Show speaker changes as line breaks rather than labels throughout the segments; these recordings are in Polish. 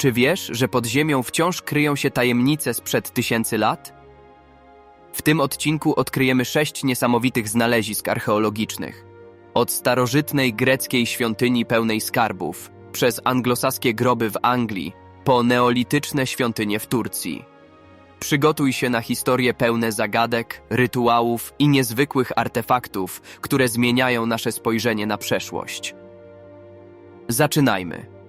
Czy wiesz, że pod ziemią wciąż kryją się tajemnice sprzed tysięcy lat? W tym odcinku odkryjemy sześć niesamowitych znalezisk archeologicznych. Od starożytnej greckiej świątyni pełnej skarbów, przez anglosaskie groby w Anglii, po neolityczne świątynie w Turcji. Przygotuj się na historie pełne zagadek, rytuałów i niezwykłych artefaktów, które zmieniają nasze spojrzenie na przeszłość. Zaczynajmy.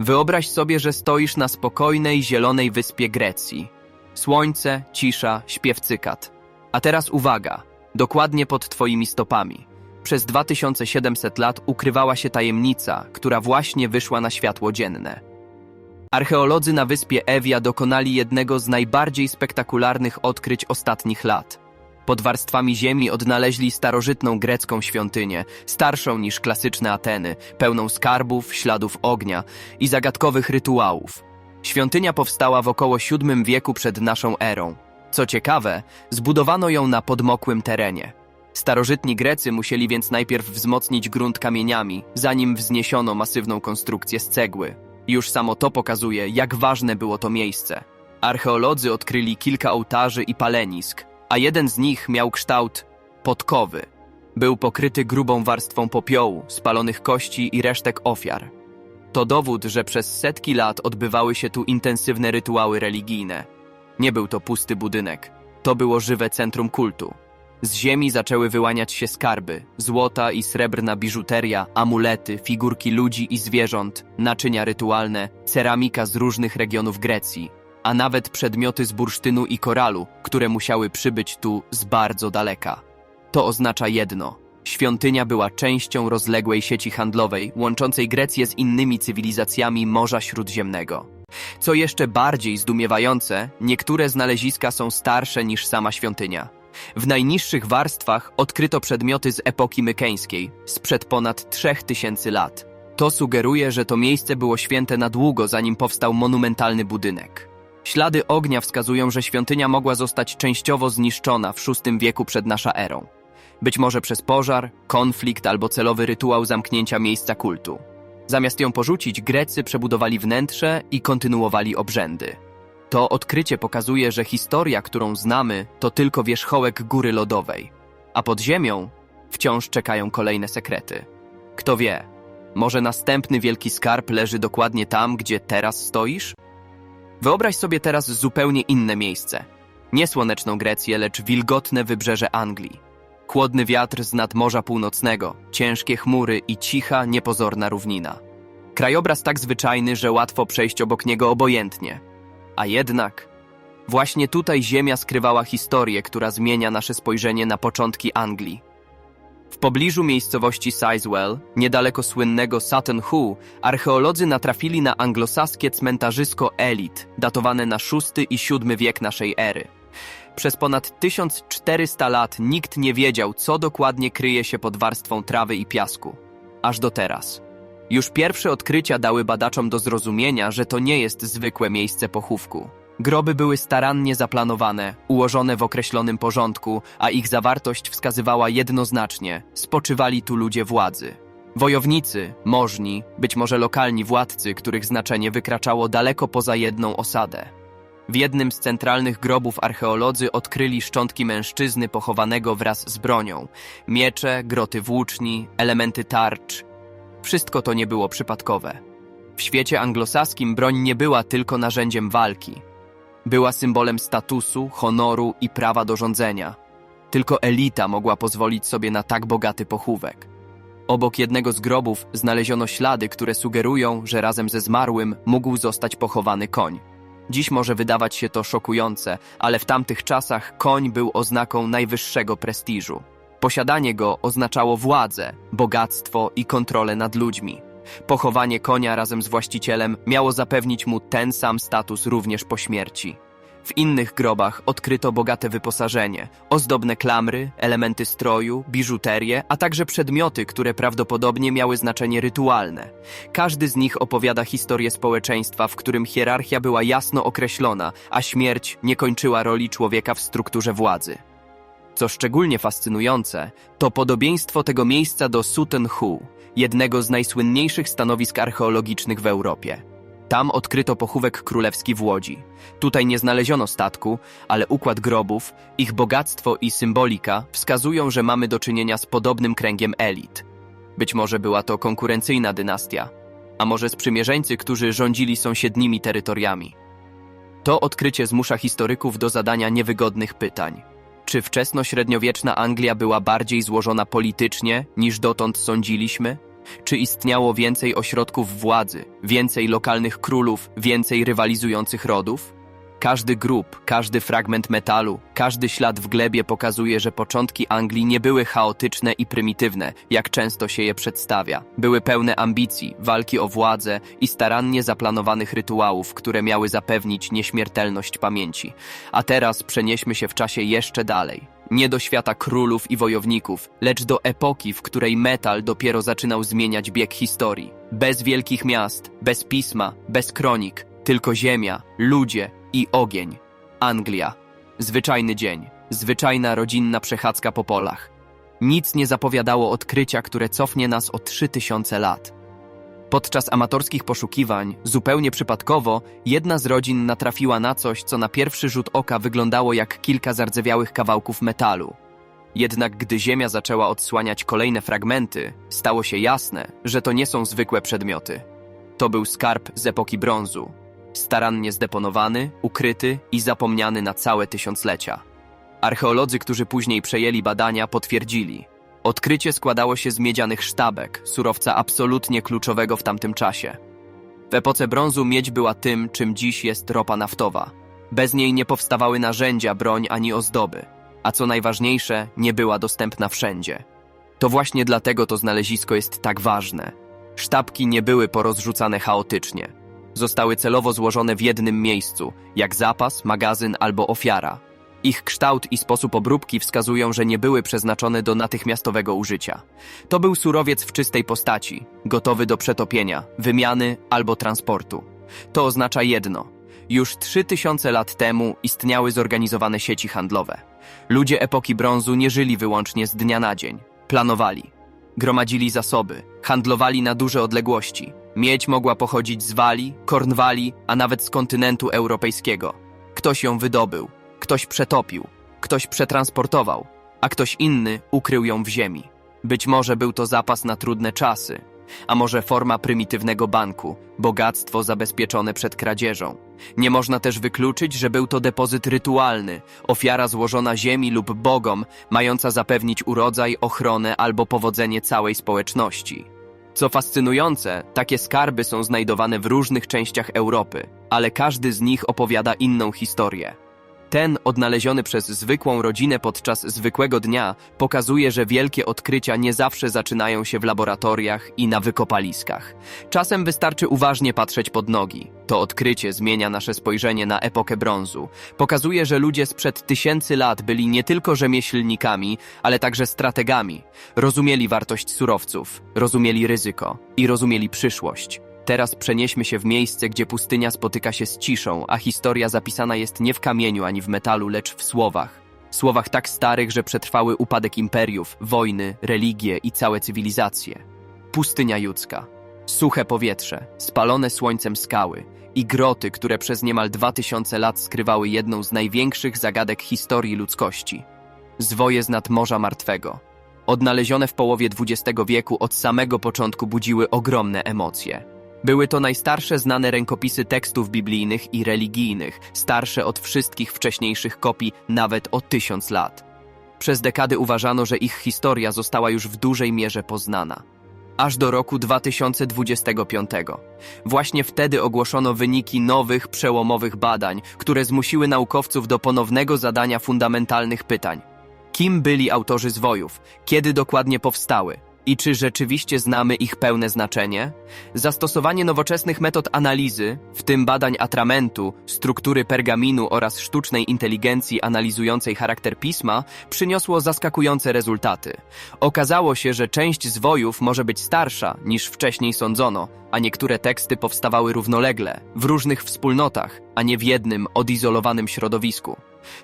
Wyobraź sobie, że stoisz na spokojnej, zielonej wyspie Grecji. Słońce, cisza, śpiew cykat. A teraz uwaga, dokładnie pod twoimi stopami. Przez 2700 lat ukrywała się tajemnica, która właśnie wyszła na światło dzienne. Archeolodzy na wyspie Ewia dokonali jednego z najbardziej spektakularnych odkryć ostatnich lat. Pod warstwami ziemi odnaleźli starożytną grecką świątynię, starszą niż klasyczne Ateny, pełną skarbów, śladów ognia i zagadkowych rytuałów. Świątynia powstała w około VII wieku przed naszą erą. Co ciekawe, zbudowano ją na podmokłym terenie. Starożytni Grecy musieli więc najpierw wzmocnić grunt kamieniami, zanim wzniesiono masywną konstrukcję z cegły. Już samo to pokazuje, jak ważne było to miejsce. Archeolodzy odkryli kilka ołtarzy i palenisk, a jeden z nich miał kształt podkowy. Był pokryty grubą warstwą popiołu, spalonych kości i resztek ofiar. To dowód, że przez setki lat odbywały się tu intensywne rytuały religijne. Nie był to pusty budynek, to było żywe centrum kultu. Z ziemi zaczęły wyłaniać się skarby, złota i srebrna biżuteria, amulety, figurki ludzi i zwierząt, naczynia rytualne, ceramika z różnych regionów Grecji, a nawet przedmioty z bursztynu i koralu, które musiały przybyć tu z bardzo daleka. To oznacza jedno. Świątynia była częścią rozległej sieci handlowej, łączącej Grecję z innymi cywilizacjami Morza Śródziemnego. Co jeszcze bardziej zdumiewające, niektóre znaleziska są starsze niż sama świątynia. W najniższych warstwach odkryto przedmioty z epoki mykeńskiej, sprzed ponad 3000 lat. To sugeruje, że to miejsce było święte na długo, zanim powstał monumentalny budynek. Ślady ognia wskazują, że świątynia mogła zostać częściowo zniszczona w VI wieku przed nasza erą. Być może przez pożar, konflikt albo celowy rytuał zamknięcia miejsca kultu. Zamiast ją porzucić, Grecy przebudowali wnętrze i kontynuowali obrzędy. To odkrycie pokazuje, że historia, którą znamy, to tylko wierzchołek góry lodowej, a pod ziemią wciąż czekają kolejne sekrety. Kto wie, może następny wielki skarb leży dokładnie tam, gdzie teraz stoisz? Wyobraź sobie teraz zupełnie inne miejsce. Nie słoneczną Grecję, lecz wilgotne wybrzeże Anglii. Chłodny wiatr z nad Morza Północnego, ciężkie chmury i cicha, niepozorna równina. Krajobraz tak zwyczajny, że łatwo przejść obok niego obojętnie. A jednak, właśnie tutaj Ziemia skrywała historię, która zmienia nasze spojrzenie na początki Anglii. W pobliżu miejscowości Sizewell, niedaleko słynnego Sutton Hoo, archeolodzy natrafili na anglosaskie cmentarzysko Elit, datowane na VI i VII wiek naszej ery. Przez ponad 1400 lat nikt nie wiedział, co dokładnie kryje się pod warstwą trawy i piasku. Aż do teraz. Już pierwsze odkrycia dały badaczom do zrozumienia, że to nie jest zwykłe miejsce pochówku. Groby były starannie zaplanowane, ułożone w określonym porządku, a ich zawartość wskazywała jednoznacznie: spoczywali tu ludzie władzy. Wojownicy, możni, być może lokalni władcy, których znaczenie wykraczało daleko poza jedną osadę. W jednym z centralnych grobów archeolodzy odkryli szczątki mężczyzny pochowanego wraz z bronią: miecze, groty włóczni, elementy tarcz. Wszystko to nie było przypadkowe. W świecie anglosaskim broń nie była tylko narzędziem walki. Była symbolem statusu, honoru i prawa do rządzenia. Tylko elita mogła pozwolić sobie na tak bogaty pochówek. Obok jednego z grobów znaleziono ślady, które sugerują, że razem ze zmarłym mógł zostać pochowany koń. Dziś może wydawać się to szokujące, ale w tamtych czasach koń był oznaką najwyższego prestiżu. Posiadanie go oznaczało władzę, bogactwo i kontrolę nad ludźmi. Pochowanie konia razem z właścicielem miało zapewnić mu ten sam status również po śmierci. W innych grobach odkryto bogate wyposażenie, ozdobne klamry, elementy stroju, biżuterię, a także przedmioty, które prawdopodobnie miały znaczenie rytualne. Każdy z nich opowiada historię społeczeństwa, w którym hierarchia była jasno określona, a śmierć nie kończyła roli człowieka w strukturze władzy. Co szczególnie fascynujące, to podobieństwo tego miejsca do Sutton Hoo, jednego z najsłynniejszych stanowisk archeologicznych w Europie. Tam odkryto pochówek królewski w Łodzi. Tutaj nie znaleziono statku, ale układ grobów, ich bogactwo i symbolika wskazują, że mamy do czynienia z podobnym kręgiem elit. Być może była to konkurencyjna dynastia, a może sprzymierzeńcy, którzy rządzili sąsiednimi terytoriami. To odkrycie zmusza historyków do zadania niewygodnych pytań. Czy wczesnośredniowieczna Anglia była bardziej złożona politycznie niż dotąd sądziliśmy? Czy istniało więcej ośrodków władzy, więcej lokalnych królów, więcej rywalizujących rodów? Każdy grób, każdy fragment metalu, każdy ślad w glebie pokazuje, że początki Anglii nie były chaotyczne i prymitywne, jak często się je przedstawia. Były pełne ambicji, walki o władzę i starannie zaplanowanych rytuałów, które miały zapewnić nieśmiertelność pamięci. A teraz przenieśmy się w czasie jeszcze dalej. Nie do świata królów i wojowników, lecz do epoki, w której metal dopiero zaczynał zmieniać bieg historii. Bez wielkich miast, bez pisma, bez kronik, tylko ziemia, ludzie i ogień. Anglia. Zwyczajny dzień, zwyczajna rodzinna przechadzka po polach. Nic nie zapowiadało odkrycia, które cofnie nas o 3000 lat. Podczas amatorskich poszukiwań, zupełnie przypadkowo, jedna z rodzin natrafiła na coś, co na pierwszy rzut oka wyglądało jak kilka zardzewiałych kawałków metalu. Jednak gdy ziemia zaczęła odsłaniać kolejne fragmenty, stało się jasne, że to nie są zwykłe przedmioty. To był skarb z epoki brązu, starannie zdeponowany, ukryty i zapomniany na całe tysiąclecia. Archeolodzy, którzy później przejęli badania, potwierdzili. Odkrycie składało się z miedzianych sztabek, surowca absolutnie kluczowego w tamtym czasie. W epoce brązu miedź była tym, czym dziś jest ropa naftowa. Bez niej nie powstawały narzędzia, broń ani ozdoby, a co najważniejsze, nie była dostępna wszędzie. To właśnie dlatego to znalezisko jest tak ważne. Sztabki nie były porozrzucane chaotycznie. Zostały celowo złożone w jednym miejscu, jak zapas, magazyn albo ofiara. Ich kształt i sposób obróbki wskazują, że nie były przeznaczone do natychmiastowego użycia. To był surowiec w czystej postaci, gotowy do przetopienia, wymiany albo transportu. To oznacza jedno. Już 3000 lat temu istniały zorganizowane sieci handlowe. Ludzie epoki brązu nie żyli wyłącznie z dnia na dzień. Planowali. Gromadzili zasoby, handlowali na duże odległości. Miedź mogła pochodzić z Walii, Kornwalii, a nawet z kontynentu europejskiego. Ktoś ją wydobył, ktoś przetopił, ktoś przetransportował, a ktoś inny ukrył ją w ziemi. Być może był to zapas na trudne czasy, a może forma prymitywnego banku, bogactwo zabezpieczone przed kradzieżą. Nie można też wykluczyć, że był to depozyt rytualny, ofiara złożona ziemi lub bogom, mająca zapewnić urodzaj, ochronę albo powodzenie całej społeczności. Co fascynujące, takie skarby są znajdowane w różnych częściach Europy, ale każdy z nich opowiada inną historię. Ten, odnaleziony przez zwykłą rodzinę podczas zwykłego dnia, pokazuje, że wielkie odkrycia nie zawsze zaczynają się w laboratoriach i na wykopaliskach. Czasem wystarczy uważnie patrzeć pod nogi. To odkrycie zmienia nasze spojrzenie na epokę brązu. Pokazuje, że ludzie sprzed tysięcy lat byli nie tylko rzemieślnikami, ale także strategami. Rozumieli wartość surowców, rozumieli ryzyko i rozumieli przyszłość. Teraz przenieśmy się w miejsce, gdzie pustynia spotyka się z ciszą, a historia zapisana jest nie w kamieniu ani w metalu, lecz w słowach. Słowach tak starych, że przetrwały upadek imperiów, wojny, religie i całe cywilizacje. Pustynia judzka. Suche powietrze, spalone słońcem skały i groty, które przez niemal dwa tysiące lat skrywały jedną z największych zagadek historii ludzkości. Zwoje z nad Morza Martwego. Odnalezione w połowie XX wieku od samego początku budziły ogromne emocje. Były to najstarsze znane rękopisy tekstów biblijnych i religijnych, starsze od wszystkich wcześniejszych kopii nawet o tysiąc lat. Przez dekady uważano, że ich historia została już w dużej mierze poznana. Aż do roku 2025. Właśnie wtedy ogłoszono wyniki nowych, przełomowych badań, które zmusiły naukowców do ponownego zadania fundamentalnych pytań. Kim byli autorzy zwojów? Kiedy dokładnie powstały? I czy rzeczywiście znamy ich pełne znaczenie? Zastosowanie nowoczesnych metod analizy, w tym badań atramentu, struktury pergaminu oraz sztucznej inteligencji analizującej charakter pisma, przyniosło zaskakujące rezultaty. Okazało się, że część zwojów może być starsza niż wcześniej sądzono, a niektóre teksty powstawały równolegle, w różnych wspólnotach, a nie w jednym, odizolowanym środowisku.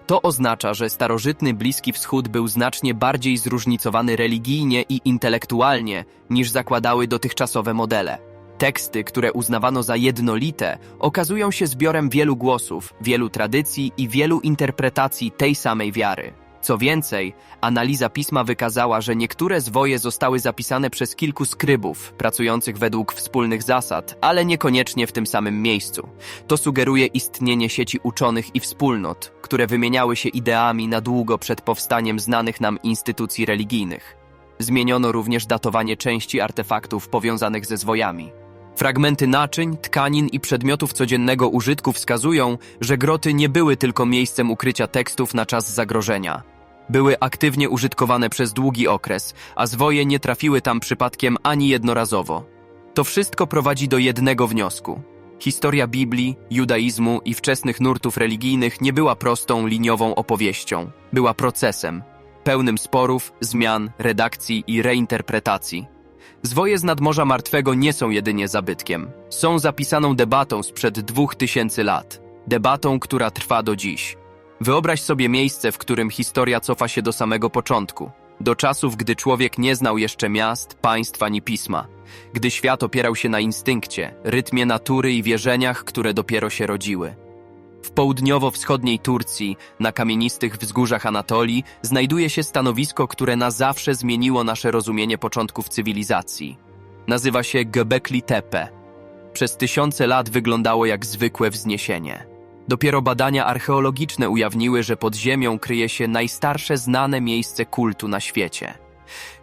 To oznacza, że starożytny Bliski Wschód był znacznie bardziej zróżnicowany religijnie i intelektualnie niż zakładały dotychczasowe modele. Teksty, które uznawano za jednolite, okazują się zbiorem wielu głosów, wielu tradycji i wielu interpretacji tej samej wiary. Co więcej, analiza pisma wykazała, że niektóre zwoje zostały zapisane przez kilku skrybów, pracujących według wspólnych zasad, ale niekoniecznie w tym samym miejscu. To sugeruje istnienie sieci uczonych i wspólnot, które wymieniały się ideami na długo przed powstaniem znanych nam instytucji religijnych. Zmieniono również datowanie części artefaktów powiązanych ze zwojami. Fragmenty naczyń, tkanin i przedmiotów codziennego użytku wskazują, że groty nie były tylko miejscem ukrycia tekstów na czas zagrożenia. Były aktywnie użytkowane przez długi okres, a zwoje nie trafiły tam przypadkiem ani jednorazowo. To wszystko prowadzi do jednego wniosku. Historia Biblii, judaizmu i wczesnych nurtów religijnych nie była prostą, liniową opowieścią. Była procesem, pełnym sporów, zmian, redakcji i reinterpretacji. Zwoje z nadmorza martwego nie są jedynie zabytkiem. Są zapisaną debatą sprzed dwóch tysięcy lat. Debatą, która trwa do dziś. Wyobraź sobie miejsce, w którym historia cofa się do samego początku. Do czasów, gdy człowiek nie znał jeszcze miast, państw ani pisma. Gdy świat opierał się na instynkcie, rytmie natury i wierzeniach, które dopiero się rodziły. W południowo-wschodniej Turcji, na kamienistych wzgórzach Anatolii, znajduje się stanowisko, które na zawsze zmieniło nasze rozumienie początków cywilizacji. Nazywa się Göbekli Tepe. Przez tysiące lat wyglądało jak zwykłe wzniesienie. Dopiero badania archeologiczne ujawniły, że pod ziemią kryje się najstarsze znane miejsce kultu na świecie.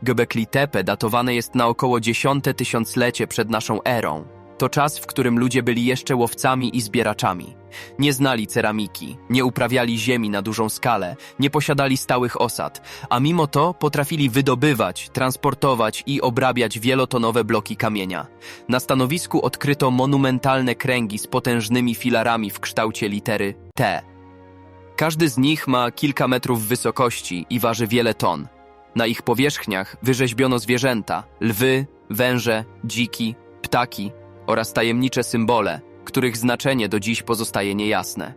Göbekli Tepe datowane jest na około dziesiąte tysiąclecie przed naszą erą. To czas, w którym ludzie byli jeszcze łowcami i zbieraczami. Nie znali ceramiki, nie uprawiali ziemi na dużą skalę, nie posiadali stałych osad, a mimo to potrafili wydobywać, transportować i obrabiać wielotonowe bloki kamienia. Na stanowisku odkryto monumentalne kręgi z potężnymi filarami w kształcie litery T. Każdy z nich ma kilka metrów wysokości i waży wiele ton. Na ich powierzchniach wyrzeźbiono zwierzęta, lwy, węże, dziki, ptaki oraz tajemnicze symbole, których znaczenie do dziś pozostaje niejasne.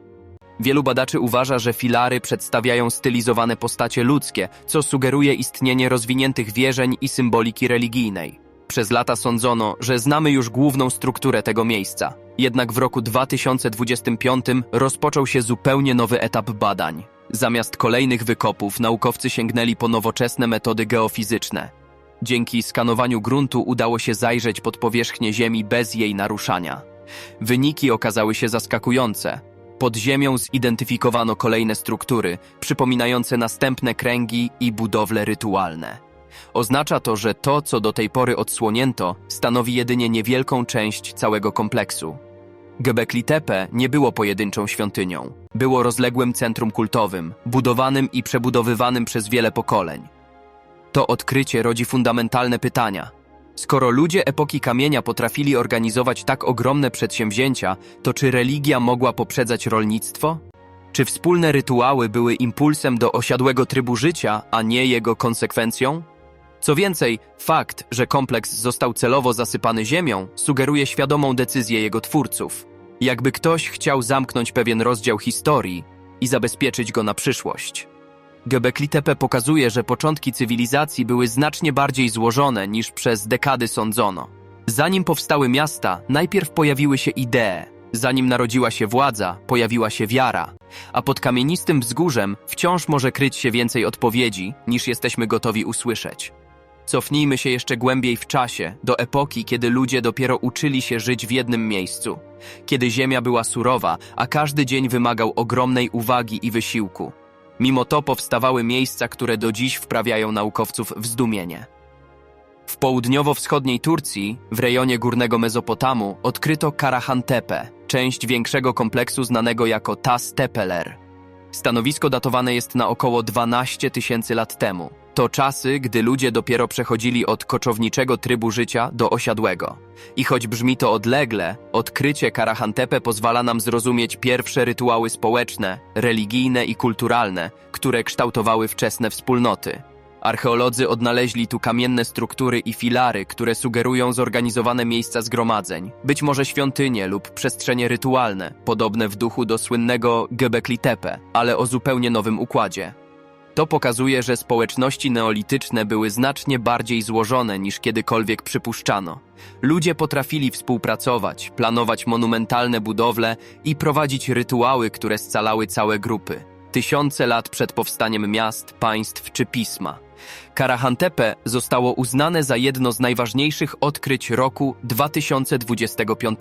Wielu badaczy uważa, że filary przedstawiają stylizowane postacie ludzkie, co sugeruje istnienie rozwiniętych wierzeń i symboliki religijnej. Przez lata sądzono, że znamy już główną strukturę tego miejsca. Jednak w roku 2025 rozpoczął się zupełnie nowy etap badań. Zamiast kolejnych wykopów, naukowcy sięgnęli po nowoczesne metody geofizyczne. Dzięki skanowaniu gruntu udało się zajrzeć pod powierzchnię Ziemi bez jej naruszania. Wyniki okazały się zaskakujące. Pod ziemią zidentyfikowano kolejne struktury, przypominające następne kręgi i budowle rytualne. Oznacza to, że to, co do tej pory odsłonięto, stanowi jedynie niewielką część całego kompleksu. Göbekli Tepe nie było pojedynczą świątynią. Było rozległym centrum kultowym, budowanym i przebudowywanym przez wiele pokoleń. To odkrycie rodzi fundamentalne pytania. Skoro ludzie epoki kamienia potrafili organizować tak ogromne przedsięwzięcia, to czy religia mogła poprzedzać rolnictwo? Czy wspólne rytuały były impulsem do osiadłego trybu życia, a nie jego konsekwencją? Co więcej, fakt, że kompleks został celowo zasypany ziemią, sugeruje świadomą decyzję jego twórców. Jakby ktoś chciał zamknąć pewien rozdział historii i zabezpieczyć go na przyszłość. Göbekli Tepe pokazuje, że początki cywilizacji były znacznie bardziej złożone niż przez dekady sądzono. Zanim powstały miasta, najpierw pojawiły się idee, zanim narodziła się władza, pojawiła się wiara, a pod kamienistym wzgórzem wciąż może kryć się więcej odpowiedzi, niż jesteśmy gotowi usłyszeć. Cofnijmy się jeszcze głębiej w czasie, do epoki, kiedy ludzie dopiero uczyli się żyć w jednym miejscu, kiedy ziemia była surowa, a każdy dzień wymagał ogromnej uwagi i wysiłku. Mimo to powstawały miejsca, które do dziś wprawiają naukowców w zdumienie. W południowo-wschodniej Turcji, w rejonie górnego Mezopotamu, odkryto Karahantepe, część większego kompleksu znanego jako Tas Tepeler. Stanowisko datowane jest na około 12 tysięcy lat temu. To czasy, gdy ludzie dopiero przechodzili od koczowniczego trybu życia do osiadłego. I choć brzmi to odlegle, odkrycie Karahantepe pozwala nam zrozumieć pierwsze rytuały społeczne, religijne i kulturalne, które kształtowały wczesne wspólnoty. Archeolodzy odnaleźli tu kamienne struktury i filary, które sugerują zorganizowane miejsca zgromadzeń, być może świątynie lub przestrzenie rytualne, podobne w duchu do słynnego Göbekli Tepe, ale o zupełnie nowym układzie. To pokazuje, że społeczności neolityczne były znacznie bardziej złożone niż kiedykolwiek przypuszczano. Ludzie potrafili współpracować, planować monumentalne budowle i prowadzić rytuały, które scalały całe grupy. Tysiące lat przed powstaniem miast, państw czy pisma. Karahantepe zostało uznane za jedno z najważniejszych odkryć roku 2025.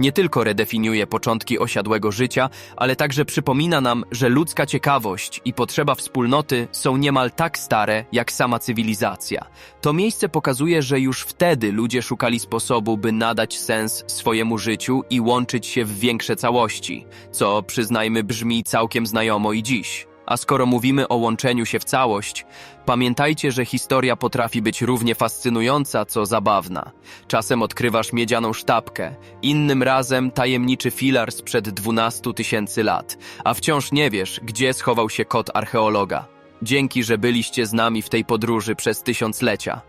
Nie tylko redefiniuje początki osiadłego życia, ale także przypomina nam, że ludzka ciekawość i potrzeba wspólnoty są niemal tak stare jak sama cywilizacja. To miejsce pokazuje, że już wtedy ludzie szukali sposobu, by nadać sens swojemu życiu i łączyć się w większe całości, co przyznajmy brzmi całkiem znajomo i dziś. A skoro mówimy o łączeniu się w całość, pamiętajcie, że historia potrafi być równie fascynująca, co zabawna. Czasem odkrywasz miedzianą sztabkę, innym razem tajemniczy filar sprzed 12 tysięcy lat, a wciąż nie wiesz, gdzie schował się kot archeologa. Dzięki, że byliście z nami w tej podróży przez tysiąclecia.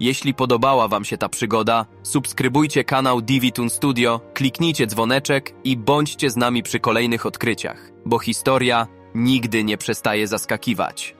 Jeśli podobała Wam się ta przygoda, subskrybujcie kanał Divitun Studio, kliknijcie dzwoneczek i bądźcie z nami przy kolejnych odkryciach, bo historia nigdy nie przestaje zaskakiwać.